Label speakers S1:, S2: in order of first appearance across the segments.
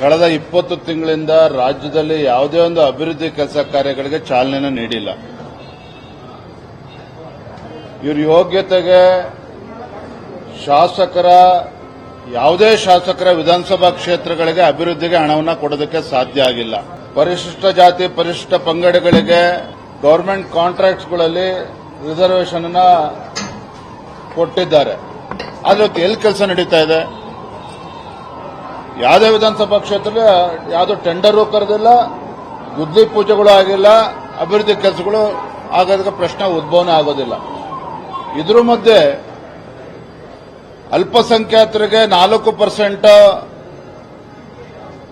S1: ಕಳೆದ ಇಪ್ಪತ್ತು ತಿಂಗಳಿಂದ ರಾಜ್ಯದಲ್ಲಿ ಯಾವುದೇ ಒಂದು ಅಭಿವೃದ್ಧಿ ಕೆಲಸ ಕಾರ್ಯಗಳಿಗೆ ಚಾಲನೆ ನೀಡಿಲ್ಲ. ಇವ್ರ ಯೋಗ್ಯತೆಗೆ ಶಾಸಕರ, ಯಾವುದೇ ಶಾಸಕರ ವಿಧಾನಸಭಾ ಕ್ಷೇತ್ರಗಳಿಗೆ ಅಭಿವೃದ್ಧಿಗೆ ಹಣವನ್ನು ಕೊಡೋದಕ್ಕೆ ಸಾಧ್ಯ ಆಗಿಲ್ಲ. ಪರಿಶಿಷ್ಟ ಜಾತಿ, ಪರಿಶಿಷ್ಟ ಪಂಗಡಗಳಿಗೆ ಗವರ್ಮೆಂಟ್ ಕಾಂಟ್ರಾಕ್ಟ್ಸ್ಗಳಲ್ಲಿ ರಿಸರ್ವೇಷನ್ ಕೊಟ್ಟಿದ್ದಾರೆ. ಅದಕ್ಕೆ ಎಲ್ಲಿ ಕೆಲಸ ನಡೀತಾ ಇದೆ? ಯಾವುದೇ ವಿಧಾನಸಭಾ ಕ್ಷೇತ್ರ ಯಾವುದೋ ಟೆಂಡರು ಕರೆದಿಲ್ಲ, ಗುದ್ಲಿ ಪೂಜೆಗಳು ಆಗಿಲ್ಲ, ಅಭಿವೃದ್ಧಿ ಕೆಲಸಗಳು ಆಗೋದಕ್ಕೆ ಪ್ರಶ್ನೆ ಉದ್ಭವನೆ ಆಗೋದಿಲ್ಲ. ಇದ್ರ ಮಧ್ಯೆ ಅಲ್ಪಸಂಖ್ಯಾತರಿಗೆ ನಾಲ್ಕು ಪರ್ಸೆಂಟ್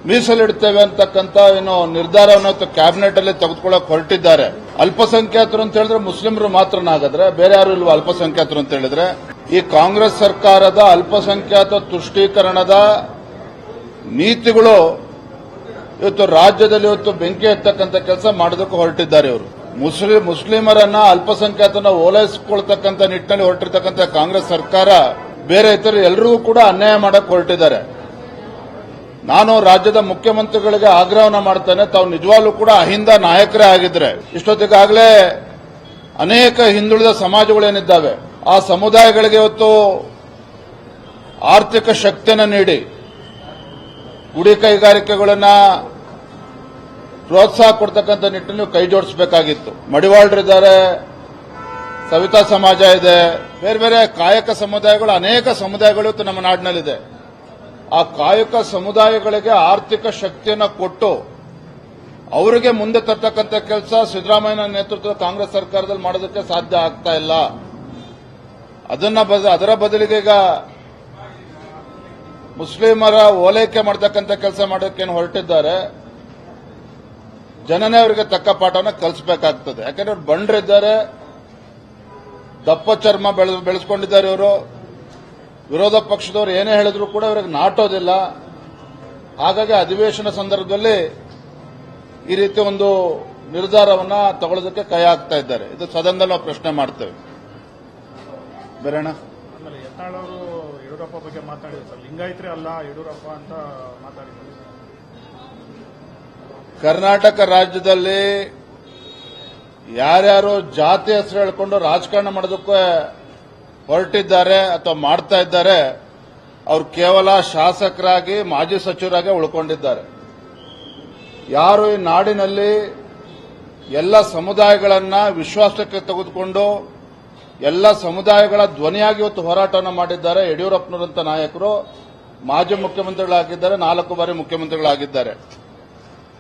S1: ಮೀಸಲಿಡ್ತೇವೆ ಅಂತಕ್ಕಂಥ ಏನು ನಿರ್ಧಾರವನ್ನು ಕ್ಯಾಬಿನೆಟ್ ಅಲ್ಲಿ ತೆಗೆದುಕೊಳ್ಳಕ್ ಹೊರಟಿದ್ದಾರೆ. ಅಲ್ಪಸಂಖ್ಯಾತರು ಅಂತ ಹೇಳಿದ್ರೆ ಮುಸ್ಲಿಮರು ಮಾತ್ರನಾಗದ್ರೆ ಬೇರೆ ಯಾರು ಇಲ್ವಾ ಅಲ್ಪಸಂಖ್ಯಾತರು ಅಂತ ಹೇಳಿದ್ರೆ? ಈ ಕಾಂಗ್ರೆಸ್ ಸರ್ಕಾರದ ಅಲ್ಪಸಂಖ್ಯಾತ ತುಷ್ಟೀಕರಣದ ನೀತಿಗಳು ಇವತ್ತು ರಾಜ್ಯದಲ್ಲಿ ಇವತ್ತು ಬೆಂಕಿ ಎತ್ತಕ್ಕಂಥ ಕೆಲಸ ಮಾಡೋದಕ್ಕೆ ಹೊರಟಿದ್ದಾರೆ ಇವರು. ಮುಸ್ಲಿಂ, ಮುಸ್ಲಿಮರನ್ನ ಅಲ್ಪಸಂಖ್ಯಾತನ ಓಲೈಸಿಕೊಳ್ತಕ್ಕಂಥ ನಿಟ್ಟಿನಲ್ಲಿ ಹೊರಟಿರ್ತಕ್ಕಂಥ ಕಾಂಗ್ರೆಸ್ ಸರ್ಕಾರ ಬೇರೆ ಇತರ ಎಲ್ಲರಿಗೂ ಕೂಡ ಅನ್ಯಾಯ ಮಾಡಕ್ಕೆ ಹೊರಟಿದ್ದಾರೆ. ನಾನು ರಾಜ್ಯದ ಮುಖ್ಯಮಂತ್ರಿಗಳಿಗೆ ಆಗ್ರಹವನ್ನು ಮಾಡ್ತೇನೆ, ತಾವು ನಿಜವಾಗ್ಲೂ ಕೂಡ ಅಹಿಂದ ನಾಯಕರೇ ಆಗಿದ್ರೆ. ಇಷ್ಟೊತ್ತಿಗಾಗಲೇ ಅನೇಕ ಹಿಂದುಳಿದ ಸಮಾಜಗಳೇನಿದ್ದಾವೆ, ಆ ಸಮುದಾಯಗಳಿಗೆ ಇವತ್ತು ಆರ್ಥಿಕ ಶಕ್ತಿಯನ್ನು ನೀಡಿ ಗುಡಿ ಕೈಗಾರಿಕೆಗಳನ್ನ ಪ್ರೋತ್ಸಾಹ ಕೊಡ್ತಕ್ಕಂಥ ನಿಟ್ಟಿನಲ್ಲಿ ಕೈ ಜೋಡಿಸಬೇಕಾಗಿತ್ತು. ಮಡಿವಾಳರಿದ್ದಾರೆ, ಸವಿತಾ ಸಮಾಜ ಇದೆ, ಬೇರೆ ಬೇರೆ ಕಾಯಕ ಸಮುದಾಯಗಳು, ಅನೇಕ ಸಮುದಾಯಗಳು ಇವತ್ತು ನಮ್ಮ ನಾಡಿನಲ್ಲಿದೆ. ಆ ಕಾಯಕ ಸಮುದಾಯಗಳಿಗೆ ಆರ್ಥಿಕ ಶಕ್ತಿಯನ್ನು ಕೊಟ್ಟು ಅವರಿಗೆ ಮುಂದೆ ತರ್ತಕ್ಕಂಥ ಕೆಲಸ ಸಿದ್ದರಾಮಯ್ಯ ನೇತೃತ್ವದ ಕಾಂಗ್ರೆಸ್ ಸರ್ಕಾರದಲ್ಲಿ ಮಾಡೋದಕ್ಕೆ ಸಾಧ್ಯ ಆಗ್ತಾ ಇಲ್ಲ. ಅದನ್ನ ಅದರ ಬದಲಿಗೆ ಈಗ ಮುಸ್ಲಿಮರ ಓಲೈಕೆ ಮಾಡ್ತಕ್ಕಂಥ ಕೆಲಸ ಮಾಡೋಕ್ಕೇನು ಹೊರಟಿದ್ದಾರೆ, ಜನನೇ ಅವರಿಗೆ ತಕ್ಕ ಪಾಠವನ್ನು ಕಲಿಸಬೇಕಾಗ್ತದೆ. ಯಾಕಂದ್ರೆ ಅವ್ರು ಬಂಡ್ರಿದ್ದಾರೆ, ದಪ್ಪ ಚರ್ಮ ಬೆಳೆ- ಬೆಳೆಸ್ಕೊಂಡಿದ್ದಾರೆ ಇವರು. ವಿರೋಧ ಪಕ್ಷದವರು ಏನೇ ಹೇಳಿದ್ರು ಕೂಡ ಇವರಿಗೆ ನಾಟೋದಿಲ್ಲ. ಹಾಗಾಗಿ ಅಧಿವೇಶನ ಸಂದರ್ಭದಲ್ಲಿ ಈ ರೀತಿ ಒಂದು ನಿರ್ಧಾರವನ್ನ ತಗೊಳ್ಳೋದಕ್ಕೆ ಕೈ ಹಾಕ್ತಾ ಇದ್ದಾರೆ. ಇದು ಸದನದಲ್ಲಿ ನಾವು ಪ್ರಶ್ನೆ ಮಾಡ್ತೇವೆ.
S2: ಅವರು ಯಡಿಯೂರಪ್ಪ ಬಗ್ಗೆ ಮಾತಾಡಿದ್ರು ಸರ್. ಲಿಂಗಾಯತ್ರಿ ಅಲ್ಲ, ಯಡಿಯೂರಪ್ಪ ಅಂತ ಮಾತಾಡಿದ್ರು.
S1: ಕರ್ನಾಟಕ ರಾಜ್ಯದಲ್ಲಿ ಯಾರ್ಯಾರು ಜಾತಿ ಹೆಸರು ಹೇಳ್ಕೊಂಡು ರಾಜಕಾರಣ ಮಾಡೋದಕ್ಕೆ ಹೊರಟಿದ್ದಾರೆ ಅಥವಾ ಮಾಡ್ತಾ ಇದ್ದಾರೆ, ಅವರು ಕೇವಲ ಶಾಸಕರಾಗಿ, ಮಾಜಿ ಸಚಿವರಾಗಿ ಉಳ್ಕೊಂಡಿದ್ದಾರೆ. ಯಾರು ಈ ನಾಡಿನಲ್ಲಿ ಎಲ್ಲ ಸಮುದಾಯಗಳನ್ನ ವಿಶ್ವಾಸಕ್ಕೆ ತೆಗೆದುಕೊಂಡು ಎಲ್ಲ ಸಮುದಾಯಗಳ ಧ್ವನಿಯಾಗಿ ಇವತ್ತು ಹೋರಾಟವನ್ನು ಮಾಡಿದ್ದಾರೆ ಯಡಿಯೂರಪ್ಪನವರಂತ ನಾಯಕರು ಮಾಜಿ ಮುಖ್ಯಮಂತ್ರಿಗಳಾಗಿದ್ದಾರೆ ನಾಲ್ಕು ಬಾರಿ ಮುಖ್ಯಮಂತ್ರಿಗಳಾಗಿದ್ದಾರೆ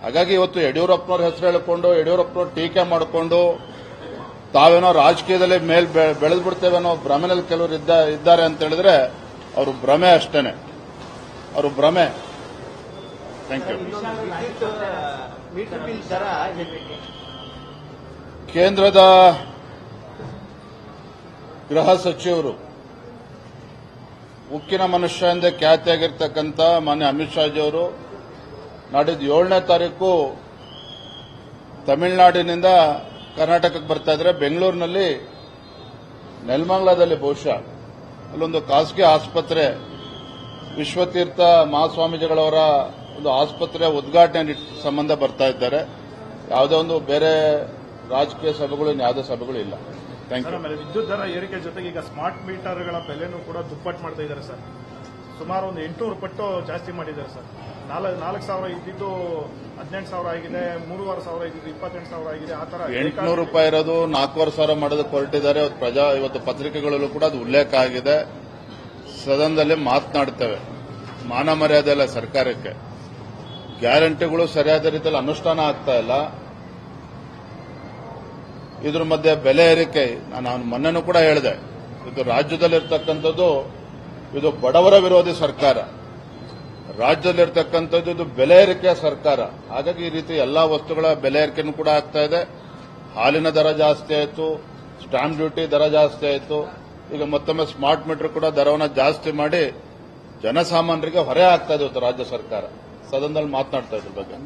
S1: ಹಾಗಾಗಿ ಇವತ್ತು ಯಡಿಯೂರಪ್ಪನವ್ರ ಹೆಸರು ಹೇಳಿಕೊಂಡು ಯಡಿಯೂರಪ್ಪನವರು ಟೀಕೆ ಮಾಡಿಕೊಂಡು ತಾವೇನೋ ರಾಜಕೀಯದಲ್ಲಿ ಮೇಲ್ ಬೆಳೆದು ಬಿಡ್ತೇವೆ ಅನ್ನೋ ಭ್ರಮೆನಲ್ಲಿ ಕೆಲವರು ಇದ್ದ ಇದ್ದಾರೆ ಅಂತ ಹೇಳಿದ್ರೆ ಅವರು ಭ್ರಮೆ ಅಷ್ಟೇನೆ ಅವರು ಭ್ರಮೆ ಥ್ಯಾಂಕ್ ಯು ಕೇಂದ್ರದ ಗೃಹ ಸಚಿವರು, ಉಕ್ಕಿನ ಮನುಷ್ಯ ಎಂದೇ ಖ್ಯಾತಿಯಾಗಿರ್ತಕ್ಕಂಥ ಮಾನ್ಯ ಅಮಿತ್ ಶಾಜಿ ಅವರು ನಾಡಿದ್ದು ಏಳನೇ ತಾರೀಕು ತಮಿಳುನಾಡಿನಿಂದ ಕರ್ನಾಟಕಕ್ಕೆ ಬರ್ತಾ ಇದ್ರೆ ಬೆಂಗಳೂರಿನಲ್ಲಿ ನೆಲಮಂಗಲದಲ್ಲಿ ಬಹುಶಃ ಅಲ್ಲೊಂದು ಖಾಸಗಿ ಆಸ್ಪತ್ರೆ, ವಿಶ್ವತೀರ್ಥ ಮಹಾಸ್ವಾಮೀಜಿಗಳವರ ಒಂದು ಆಸ್ಪತ್ರೆ ಉದ್ಘಾಟನೆ ಸಂಬಂಧ ಬರ್ತಾ ಇದ್ದಾರೆ. ಯಾವುದೇ ಒಂದು ಬೇರೆ ರಾಜಕೀಯ ಸಭೆಗಳು ಯಾವುದೇ ಸಭೆಗಳು ಇಲ್ಲ. ಥ್ಯಾಂಕ್
S2: ಸರ್
S1: ಯು
S2: ಆಮೇಲೆ ವಿದ್ಯುತ್ ದರ ಏರಿಕೆ ಜೊತೆಗೆ ಈಗ ಸ್ಮಾರ್ಟ್ ಮೀಟರ್ಗಳ ಬೆಲೆನೂ ಕೂಡ ದುಪ್ಪಟ್ಟು ಮಾಡ್ತಾ ಇದ್ದಾರೆ ಸರ್. ಸುಮಾರು ಒಂದು ಎಂಟುನೂರು ಪಟ್ಟು ಜಾಸ್ತಿ ಮಾಡಿದ್ದಾರೆ ಸರ್. ನಾಲ್ಕು ನಾಲ್ಕು ಸಾವಿರ ಇದ್ದಿದ್ದು ಹದಿನೆಂಟು ಸಾವಿರ ಆಗಿದೆ ಮೂರುವರೆ ಸಾವಿರ ಇದ್ದಿದ್ದು ಇಪ್ಪತ್ತೆಂಟು ಸಾವಿರ ಆಗಿದೆ ಆ ತರ
S1: ಎಂಟುನೂರು ರೂಪಾಯಿ ಇರೋದು ನಾಲ್ಕೂವರೆ ಸಾವಿರ ಮಾಡೋದಕ್ಕೆ ಹೊರಟಿದ್ದಾರೆ. ಇವತ್ತು ಪ್ರಜಾ ಇವತ್ತು ಪತ್ರಿಕೆಗಳಲ್ಲೂ ಕೂಡ ಅದು ಉಲ್ಲೇಖ ಆಗಿದೆ. ಸದನದಲ್ಲಿ ಮಾತನಾಡ್ತೇವೆ. ಮಾನ ಮರ್ಯಾದೆ ಇಲ್ಲ ಸರ್ಕಾರಕ್ಕೆ. ಗ್ಯಾರಂಟಿಗಳು ಸರಿಯಾದ ರೀತಿಯಲ್ಲಿ ಅನುಷ್ಠಾನ ಆಗ್ತಾ ಇಲ್ಲ. ಇದ್ರ ಮಧ್ಯೆ ಬೆಲೆ ಏರಿಕೆ, ನಾನು ಮೊನ್ನೆನೂ ಕೂಡ ಹೇಳಿದೆ. ಇದು ರಾಜ್ಯದಲ್ಲಿರ್ತಕ್ಕಂಥದ್ದು, ಇದು ಬಡವರ ವಿರೋಧಿ ಸರ್ಕಾರ. ರಾಜ್ಯದಲ್ಲಿರ್ತಕ್ಕಂಥದ್ದು, ಇದು ಬೆಲೆ ಏರಿಕೆಯ ಸರ್ಕಾರ. ಹಾಗಾಗಿ ಈ ರೀತಿ ಎಲ್ಲಾ ವಸ್ತುಗಳ ಬೆಲೆ ಏರಿಕೆನೂ ಕೂಡ ಆಗ್ತಾ ಇದೆ. ಹಾಲಿನ ದರ ಜಾಸ್ತಿ ಆಯಿತು ಸ್ಟಾಂಪ್ ಡ್ಯೂಟಿ ದರ ಜಾಸ್ತಿ ಆಯಿತು. ಈಗ ಮತ್ತೊಮ್ಮೆ ಸ್ಮಾರ್ಟ್ ಮೀಟರ್ ಕೂಡ ದರವನ್ನು ಜಾಸ್ತಿ ಮಾಡಿ ಜನಸಾಮಾನ್ಯರಿಗೆ ಹೊರೆ ಆಗ್ತಾ ಇದೆ ರಾಜ್ಯ ಸರ್ಕಾರ. ಸದನದಲ್ಲಿ ಮಾತನಾಡ್ತಾ ಇದ್ರ ಬಗ್ಗೆ.